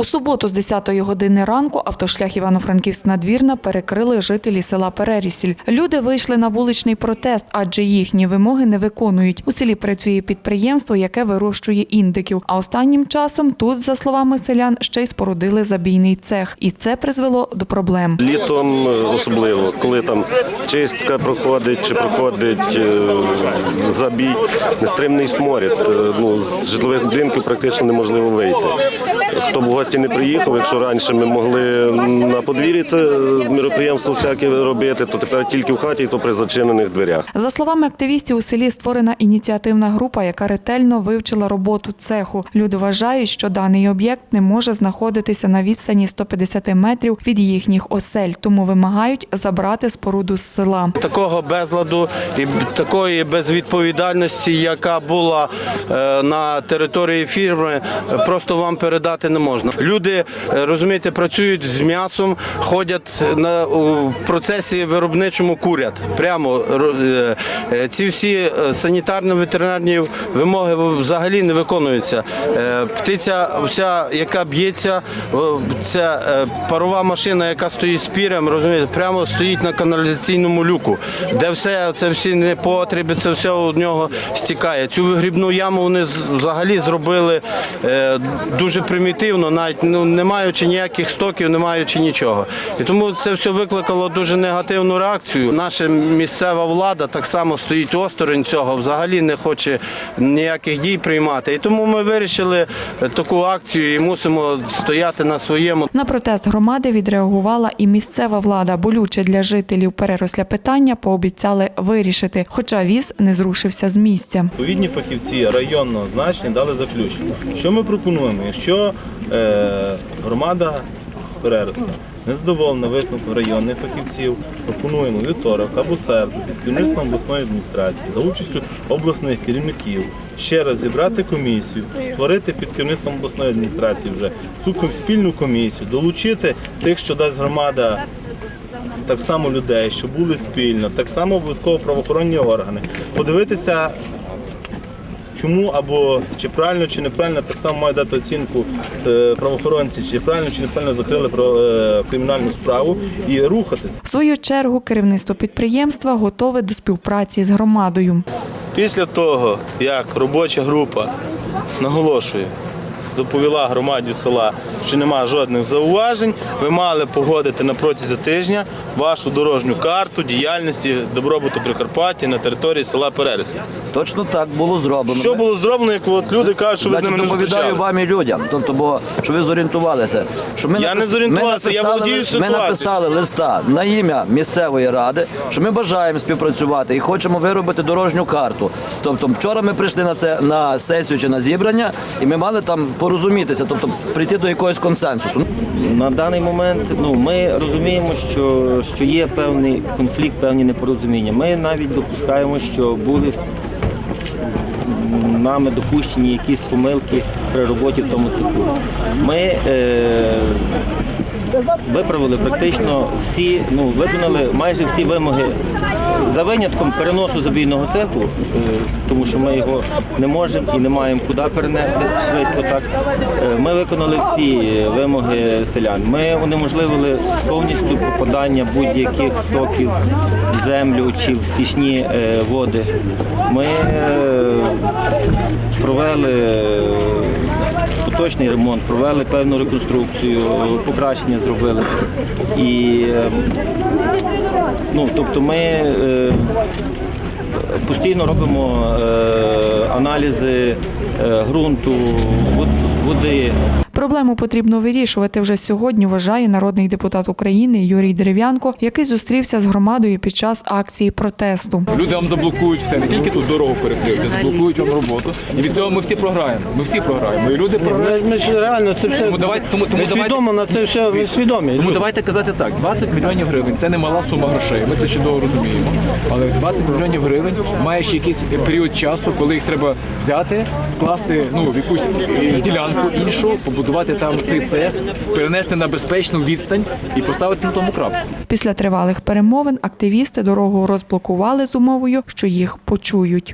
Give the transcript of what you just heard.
У суботу з 10-ї години ранку автошлях Івано-Франківськ надвірна перекрили жителі села Перерісіль. Люди вийшли на вуличний протест, адже їхні вимоги не виконують. У селі працює підприємство, яке вирощує індиків. А останнім часом тут, за словами селян, ще й спорудили забійний цех, і це призвело до проблем. Літом е, особливо, коли там чистка проходить чи проходить е, забій, нестримний сморід. Е, Ну, з житлових будинків практично неможливо вийти. Хто гості не приїхав, якщо раніше ми могли на подвір'ї це е, міроприємство всяке робити, то тепер тільки в хаті, то при зачинених дверях. За словами активістів, у селі створена ініціативна група, яка ретельно вивчила роботу цеху. Люди вважають, що даний об'єкт не може знаходитися на відстані 150 метрів від їхніх осель, тому вимагають забрати споруду з села. Такого безладу і такої безвідповідальності, яка була е, на території фірми, просто вам передати не можна. Люди е, розумієте, працюють з м'ясом, ходять на у процесі виробничому курять. Прямо е, е, ці всі санітарно-ветеринарні вимоги взагалі не виконуються. Птиця, вся, яка б'ється, е, парова машина, яка стоїть з пірем, розумієте, прямо стоїть на каналізаційному люку, де все це всі непотреби, це все у нього стікає. Цю вигрібну яму вони взагалі зробили дуже примітивно, навіть ну, не маючи ніяких стоків, не маючи нічого. І тому це все викликало дуже негативну реакцію. Наша місцева влада так само стоїть осторонь цього, взагалі не хоче ніяких дій приймати. І тому ми вирішили таку акцію і мусимо стояти на своєму. На протест громади відреагувала і місцева влада. Болюче для жителів переросля питання пообіцяли вирішити, хоча віз не зрушився з місця. Відповідні фахівці районного значення дали заключення. Що ми пропонуємо? Якщо е, громада переросла не задоволена висновком районних фахівців, пропонуємо вівторок або середу під керівництвом обласної адміністрації за участю обласних керівників ще раз зібрати комісію, створити під керівництвом обласної адміністрації вже цю спільну комісію, долучити тих, що дасть громада так само людей, що були спільно, так само обов'язково правоохоронні органи. Подивитися, чому або чи правильно, чи неправильно, так само має дати оцінку е, правоохоронці, чи правильно, чи неправильно закрили про е, кримінальну справу і рухатися. В свою чергу керівництво підприємства готове до співпраці з громадою. Після того, як робоча група наголошує, доповіла громаді села, що немає жодних зауважень, ви мали погодити на протязі тижня вашу дорожню карту діяльності добробуту Прикарпаття на території села Перерісля. Точно так було зроблено. Що було зроблено, як от люди кажуть, що ви з ними не доповідаю зустрічалися? вам і людям, тобто, бо щоб ви зорієнтувалися. Що ми Я не зорієнтувався, я володію Ми ситуацією. написали листа на ім'я місцевої ради, що ми бажаємо співпрацювати і хочемо виробити дорожню карту. Тобто, вчора ми прийшли на це на сесію чи на зібрання, і ми мали там порозумітися, тобто прийти до якогось консенсусу. На даний момент ну, ми розуміємо, що, що є певний конфлікт, певні непорозуміння. Ми навіть допускаємо, що були нами допущені якісь помилки при роботі в тому циклу. Ми е, виправили практично всі, ну, виконали майже всі вимоги за винятком переносу забійного цеху, е, тому що ми його не можемо і не маємо куди перенести швидко. Так Е, ми виконали всі вимоги селян. Ми унеможливили повністю попадання будь-яких стоків в землю чи в стічні е, води. Ми провели поточний ремонт, провели певну реконструкцію, покращення зробили. І е, ну, тобто ми е, постійно робимо е, аналізи ґрунту, води. Проблему потрібно вирішувати вже сьогодні, вважає народний депутат України Юрій Дерев'янко, який зустрівся з громадою під час акції протесту. Люди вам заблокують все, не тільки тут дорогу перекриють, а заблокують вам роботу. І від цього ми всі програємо. Ми всі програємо. І люди програють. Ми, ми ж реально це все Тому давайте- тому- тому свідомо на це все ми свідомі. Тому давайте казати так: 20 мільйонів гривень це не мала сума грошей. Ми це чудово розуміємо. Але 20 мільйонів гривень має ще якийсь період часу, коли їх треба взяти, вкласти ну, в якусь ділянку іншу, побудувати там цей цех, перенести на безпечну відстань і поставити на тому крапку. Після тривалих перемовин активісти дорогу розблокували з умовою, що їх почують.